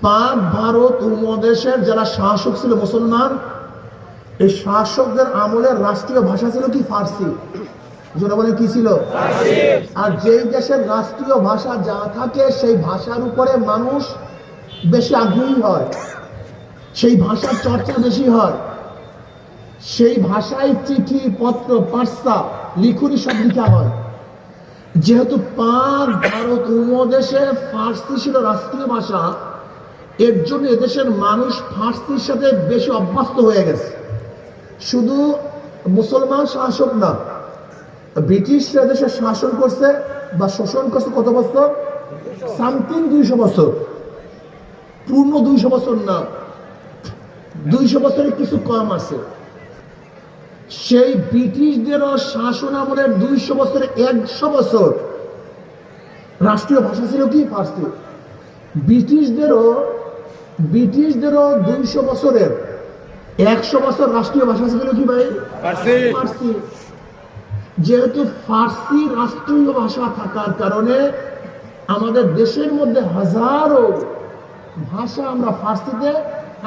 পাক ভারত উপমহাদেশের যারা শাসক ছিল মুসলমান এই শাসকদের আমলের রাষ্ট্রীয় ভাষা ছিল কি? ফার্সি। যেটা কি ছিল? আর যেই দেশের রাষ্ট্রীয় ভাষা যা থাকে সেই ভাষার উপরে মানুষ বেশি আগ্রহী হয়। সেই ভাষার চর্চা বেশি হয়। সেই ভাষায় চিঠি পত্র পার্সা লিখুনি সব লিখা হয়। যেহেতু পাক ভারত উপমহাদেশে ফার্সি ছিল রাষ্ট্রীয় ভাষা, এর জন্য এদেশের মানুষ ফার্সির সাথে বেশি অভ্যস্ত হয়ে গেছে। শুধু মুসলমান শাসক না, ব্রিটিশরা দেশে শাসন করছে বা শোষণ করছে কত বছর? সামথিং দুইশো বছর। পূর্ণ দুইশো বছর না, দুইশো বছরের কিছু কম আছে। সেই ব্রিটিশদেরও শাসন আমলের দুইশো বছরে একশো বছর রাষ্ট্রীয় ভাষা ছিল কি? ফার্সি। ব্রিটিশদেরও ব্রিটিশদেরও দুইশো বছরের একশো বছর রাষ্ট্রীয় ভাষা ছিল কি ভাই? ফার্সি। যেহেতু ফার্সি রাষ্ট্রীয় ভাষা থাকার কারণে আমাদের দেশের মধ্যে হাজারো ভাষা আমরা ফার্সিতে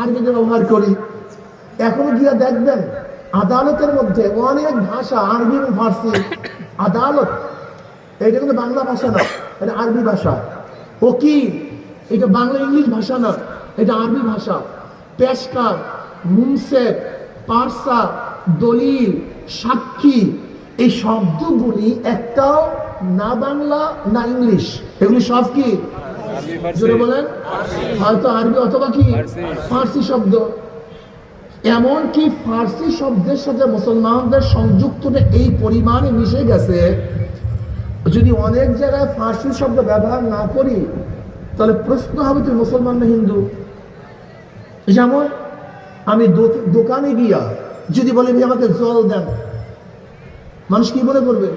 আরবিতে ব্যবহার করি। এখনও গিয়ে দেখবেন আদালতের মধ্যে অনেক ভাষা আরবি এবং ফার্সি। আদালত এটা কিন্তু বাংলা ভাষা না এটা আরবি ভাষা। ওকিল এটা বাংলা ইংলিশ ভাষা না এটা আরবি ভাষা। পেশকার মুনসেফ পার্সা দলিল সাক্ষী এই শব্দগুলি একটাও না বাংলা না ইংলিশ। এগুলি সব কি? জোরে বলেন। হয়তো আরবি অথবা কি। ফার্সি শব্দ। এমন কি ফার্সি শব্দের সাথে মুসলমানদের সংযুক্ত এই পরিমাণে মিশে গেছে যদি অনেক জায়গায় ফার্সি শব্দ ব্যবহার না করি তাহলে প্রশ্ন হবে তুই মুসলমান না হিন্দু? যেমন আমি দোকানে গিয়া যদি বলি ভাই আমাকে জল দেন। মানুষ কি মনে করবে?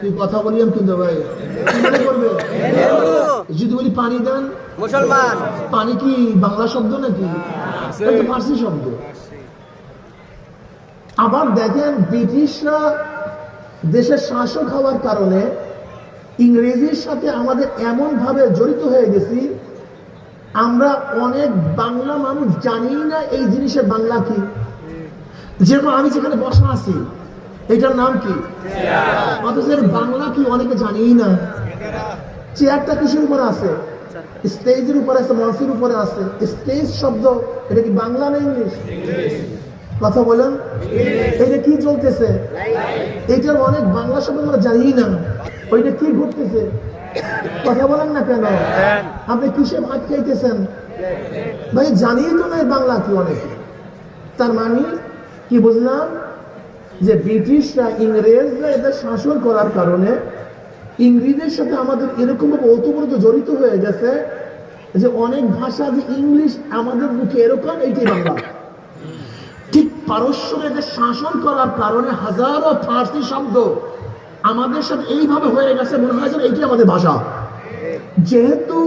তুই কথা বলিলাম কিন্তু ভাই। কি মনে করবে? যদি বলি পানি দেন? মুসলমান। পানি কি বাংলা শব্দ নাকি? ফার্সি শব্দ? আবার দেখেন ব্রিটিশরা দেশের শাসক হওয়ার কারণে ইংরেজির সাথে আমাদের এমন ভাবে জড়িত হয়ে গেছি আমরা অনেক বাংলা মানুষ জানি না এই জিনিসের বাংলা কি। যেরকম আমি যেখানে বসা আছি এটার নাম কি? অথচ বাংলা কি অনেকে জানিই না। চেয়ারটা কিসের উপরে আছে? স্টেজের উপরে আছে মঞ্চের উপরে আছে। স্টেজ শব্দ এটা কি বাংলা না ইংলিশ? কথা বলেন। এটা কি চলতেছে? এটার অনেক বাংলা শব্দ আমরা জানি না। ওইটা কি ঘটতেছে? কথা বলেন না কেন? আপনি কিসে ভাত খাইতেছেন? ভাই জানি তো না বাংলা কি অনেক। তার মানে কি বুঝলাম? যে ব্রিটিশরা ইংরেজরা এদের শাসন করার কারণে ইংরেজের সাথে আমাদের এরকম ভাবে ওতপ্রোত জড়িত হয়ে গেছে যে অনেক ভাষা যে ইংলিশ আমাদের মুখে এরকম, এইটাই বাংলা। ঠিক পারস্যের এদের শাসন করার কারণে হাজারো ফার্সি শব্দ আমাদের সাথে এইভাবে হয়ে গেছে, মনে হয় যেন এইটাই আমাদের ভাষা। যেহেতু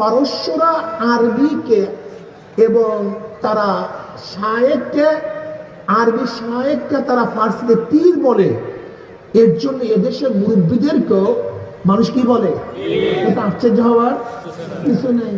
পারস্যরা আরবিকে এবং তারা শায়েককে, আরবি শায়েককে তারা ফার্সিতে তীর বলে, এর জন্য এদেশের মুরব্বীদেরকেও মানুষ কি বলে? আশ্চর্য হওয়ার কিছু নেই।